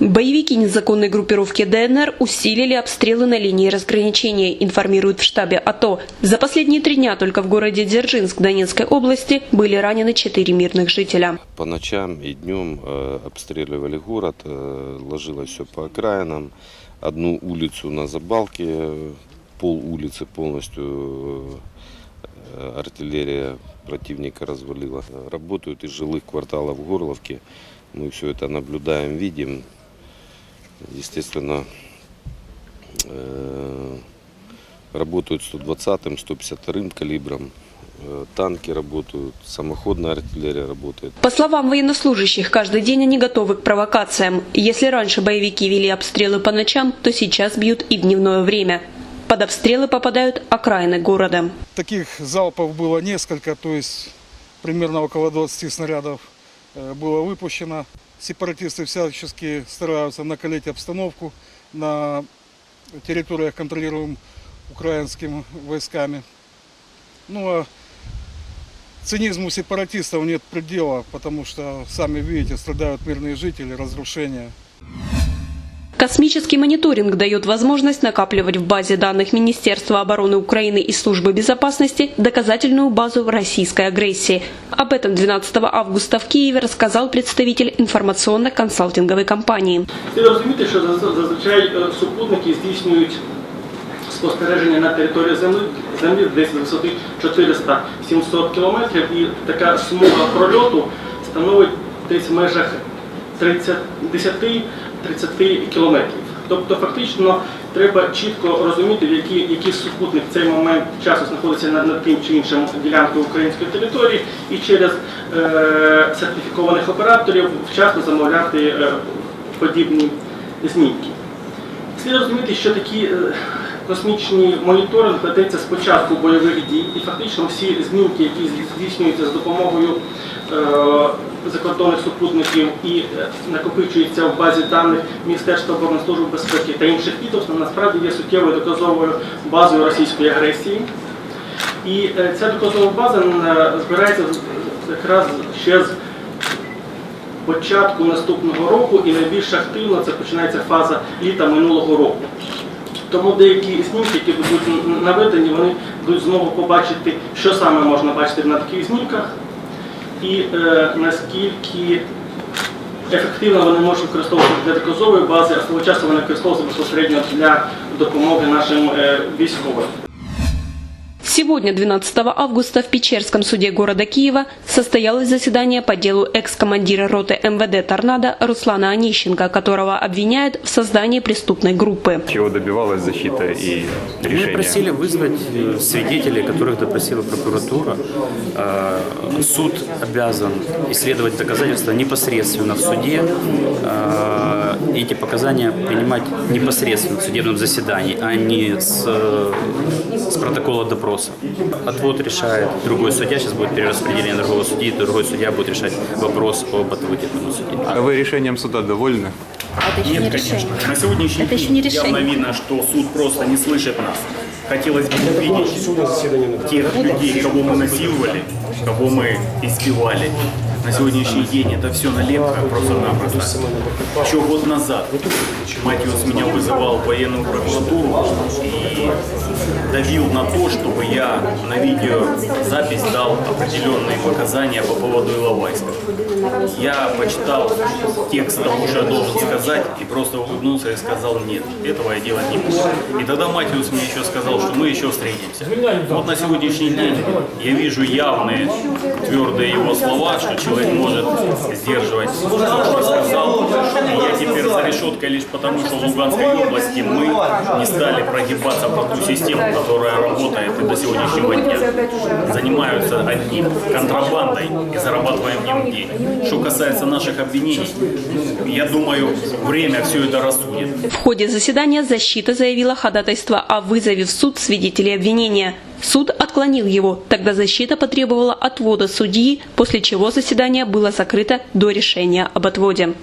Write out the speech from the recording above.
Боевики незаконной группировки ДНР усилили обстрелы на линии разграничения, информируют в штабе АТО. За последние три дня только в городе Дзержинск Донецкой области были ранены четыре мирных жителя. По ночам и днем э, обстреливали город, э, ложилось все по окраинам. Одну улицу на Забалке, пол улицы полностью э, артиллерия противника развалила. Работают из жилых кварталов Горловки. Мы все это наблюдаем, видим. Естественно, э, работают 120-м, 152-м калибром. Э, Танки работают, самоходная артиллерия работает. По словам военнослужащих, каждый день они готовы к провокациям. Если раньше боевики вели обстрелы по ночам, то сейчас бьют и в дневное время. Под обстрелы попадают окраины города. Таких залпов было несколько, то есть примерно около 20 снарядов э, было выпущено. Сепаратисты всячески стараются накалить обстановку на территориях, контролируемых украинскими войсками. Ну а цинизму сепаратистов нет предела, потому что, сами видите, страдают мирные жители, разрушения. Космический мониторинг дает возможность накапливать в базе данных Министерства обороны Украины и Службы безопасности доказательную базу российской агрессии. Об этом 12 августа в Киеве рассказал представитель информационно-консалтинговой компании. Слід розуміти, що заз- зазвичай е, супутники здійснюють спостереження на території землі, землі десь з висоти 400-700 кілометрів, і така смуга прольоту становить десь в межах 30 10-30 кілометрів. Тобто фактично треба чітко розуміти, в який, який супутник в цей момент часу знаходиться над, над тим чи іншим ділянкою української території, і через е, сертифікованих операторів вчасно замовляти е, подібні знімки. Слід розуміти, що такі е, космічні моніторинг ведеться з початку бойових дій, і фактично всі знімки, які здійснюються з допомогою е, закордонних супутників і е, накопичуються в базі даних Міністерства оборони Служби безпеки та інших відомств, насправді є суттєвою доказовою базою російської агресії. І е, ця доказова база е, збирається якраз ще з початку наступного року і найбільш активно це починається фаза літа минулого року. Тому деякі знімки, які будуть наведені, вони будуть знову побачити, що саме можна бачити на таких знімках, і е, наскільки ефективно вони можуть використовуватися для доказової бази, а свого часу вони використовуються безпосередньо для допомоги нашим е, військовим. Сегодня, 12 августа, в Печерском суде города Киева состоялось заседание по делу экс-командира роты МВД «Торнадо» Руслана Онищенко, которого обвиняют в создании преступной группы. Чего добивалась защита и Мы решение? просили вызвать э, свидетелей, которых допросила прокуратура. Э, Суд обязан исследовать доказательства непосредственно в суде. э, и Эти показания принимать непосредственно в судебном заседании, а не с, э, с протокола допроса. Отвод решает другой судья, сейчас будет перераспределение другого судьи, другой судья будет решать вопрос об отводе этому судье. А вы решением суда довольны? Это еще не Нет, решение. конечно. На сегодняшний Это еще день не решение. явно видно, что суд просто не слышит нас. Хотелось бы увидеть тех людей, кого мы насиловали, кого мы избивали. На сегодняшний день это все налепка просто-напросто. Еще год назад Матиус меня вызывал в военную прокуратуру и давил на то, чтобы я на видеозапись дал определенные показания по поводу Иловайска. Я почитал текст того, что я должен сказать, и просто улыбнулся и сказал нет, этого я делать не буду. И тогда Матиус мне еще сказал, что мы еще встретимся. Вот на сегодняшний день я вижу явные, твердые его слова, что человек может сдерживать я теперь за решеткой лишь потому, что в Луганской области мы не стали прогибаться под ту систему, которая работает и до сегодняшнего дня. Занимаются одним контрабандой и зарабатываем в деньги. Что касается наших обвинений, я думаю, время все это рассудит. В ходе заседания защита заявила ходатайство о вызове в суд свидетелей обвинения. Суд отклонил его. Тогда защита потребовала отвода судьи, после чего заседание было закрыто до решения об отводе.